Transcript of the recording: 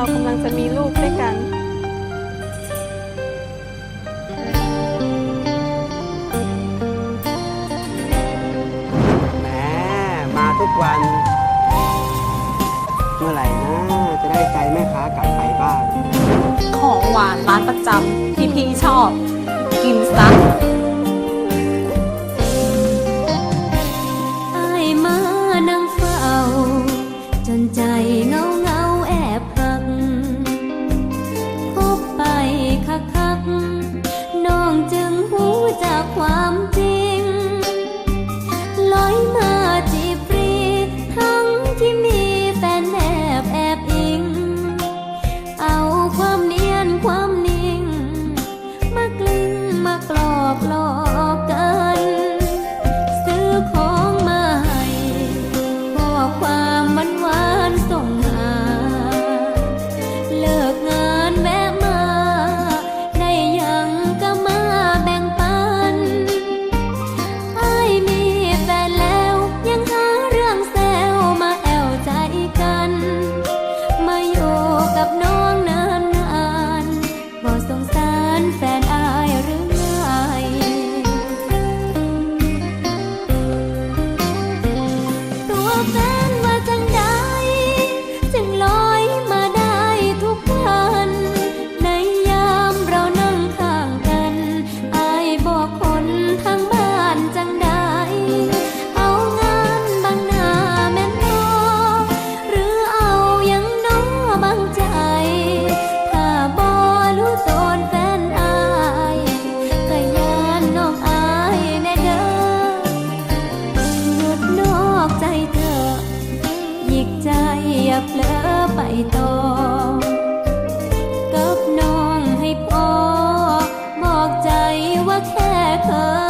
เรากำลังจะมีลูกด้วยกันแหมมาทุกวัน เมื่อไหร่นะจะได้ใจแม่ค้ากลับไปบ้าง ของหวานร้านประจำที่พี่ชอบ กินซัก เผลอไปต่อกับน้องให้พอบอกใจว่าแค่เคย